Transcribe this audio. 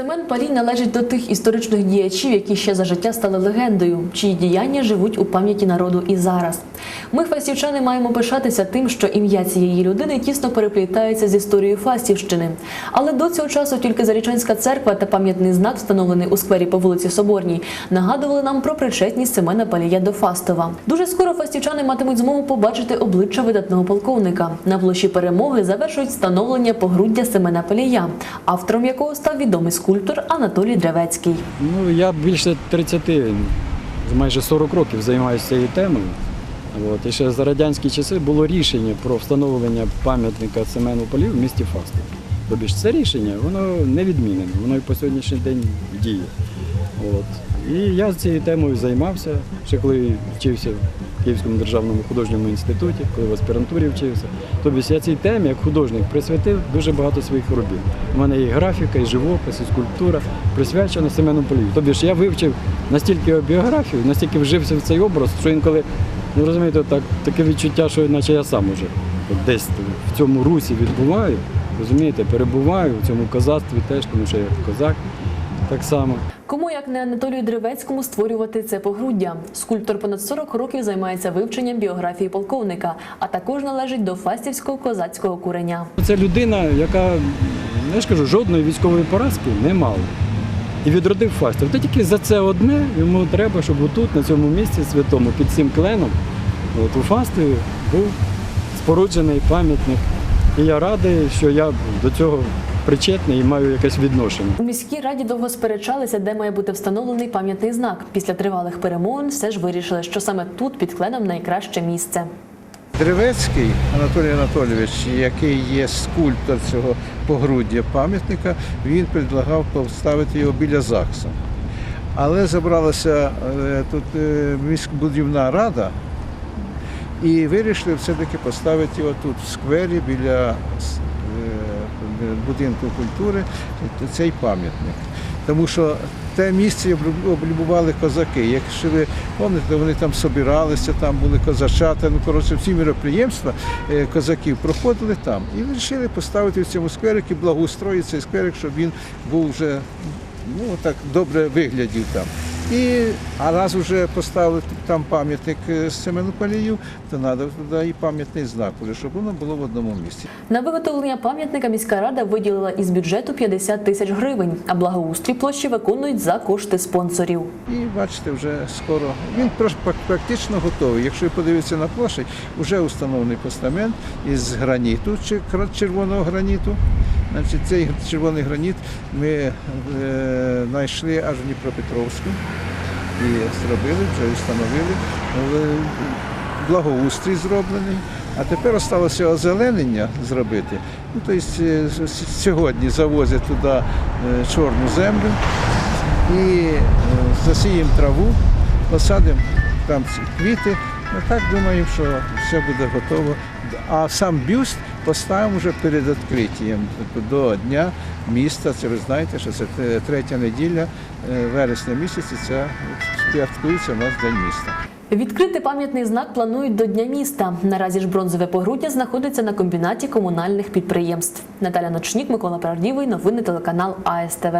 Семен Палій належить до тих історичних діячів, які ще за життя стали легендою, чиї діяння живуть у пам'яті народу і зараз. Ми, фастівчани, маємо пишатися тим, що ім'я цієї людини тісно переплітається з історією Фастівщини. Але до цього часу тільки Зарічанська церква та пам'ятний знак, встановлений у сквері по вулиці Соборній, нагадували нам про причетність Семена Палія до Фастова. Дуже скоро фастівчани матимуть змогу побачити обличчя видатного полковника. На площі перемоги завершують встановлення погруддя Семена Палія, автором якого став відомий скульптор Анатолій Древецький. Ну, я більше 30, майже 40 років займаюся цією темою. От. І ще за радянські часи було рішення про встановлення пам'ятника Семену Полів в місті Фастов. Тобто ж це рішення, воно не відмінене, воно і по сьогоднішній день діє. От. І я цією темою займався, ще коли вчився в Київському державному художньому інституті, коли в аспірантурі вчився. Тобто я цій темі як художник присвятив дуже багато своїх робіт. У мене є графіка, і живопис, і скульптура, присвячена Семену Полію. Тобто я вивчив настільки біографію, настільки вжився в цей образ, що інколи, ну розумієте, так, таке відчуття, що наче я сам уже от десь в цьому русі відбуваю, розумієте, перебуваю в цьому козацтві теж, тому що я козак так само. Кому як не Анатолію Древецькому створювати це погруддя? Скульптор понад 40 років займається вивченням біографії полковника, а також належить до фастівського козацького куреня. Це людина, яка, я ж кажу, жодної військової поразки не мала. І відродив Фастів. Та тільки за це одне йому треба, щоб отут, на цьому місці святому, під цим кленом, от у Фастові був споруджений пам'ятник. І я радий, що я до цього причетний і маю якесь відношення. У міській раді довго сперечалися, де має бути встановлений пам'ятний знак. Після тривалих перемовин все ж вирішили, що саме тут під кленом найкраще місце. Древецький Анатолій Анатолійович, який є скульптор цього погруддя пам'ятника, він предлагав поставити його біля ЗАГСу. Але забралася е, тут е, міськбудівна рада і вирішили все-таки поставити його тут, в сквері, біля е, будинку культури, цей пам'ятник. Тому що те місце облюбували козаки. Якщо ви пам'ятаєте, вони там собиралися, там були козачата. Ну, коротше, всі міроприємства е, козаків проходили там. І вирішили поставити в цьому скверик і благоустроїти цей скверик, щоб він був вже ну, так добре виглядів там. І, а раз вже поставили там пам'ятник Семену Палію, то треба туди і пам'ятний знак, щоб воно було в одному місці. На виготовлення пам'ятника міська рада виділила із бюджету 50 тисяч гривень, а благоустрій площі виконують за кошти спонсорів. І бачите, вже скоро він практично готовий. Якщо подивитися на площадь, вже установлений постамент із граніту, чи- червоного граніту. Значить, цей червоний граніт ми е, знайшли аж в Дніпропетровську і зробили, вже встановили. Е, Благоустрій зроблений. А тепер залишилося озеленення зробити. Ну, тобто, е, сьогодні завозять туди е, чорну землю і е, засіємо траву, посадимо там квіти. Ми так думаємо, що все буде готово. А сам бюст поставимо вже перед відкриттям тобто до Дня міста. Це ви знаєте, що це третя неділя е, вересня місяця, це святкується у нас День міста. Відкрити пам'ятний знак планують до Дня міста. Наразі ж бронзове погруддя знаходиться на комбінаті комунальних підприємств. Наталя Ночнік, Микола Правдівий, новини телеканал АСТВ.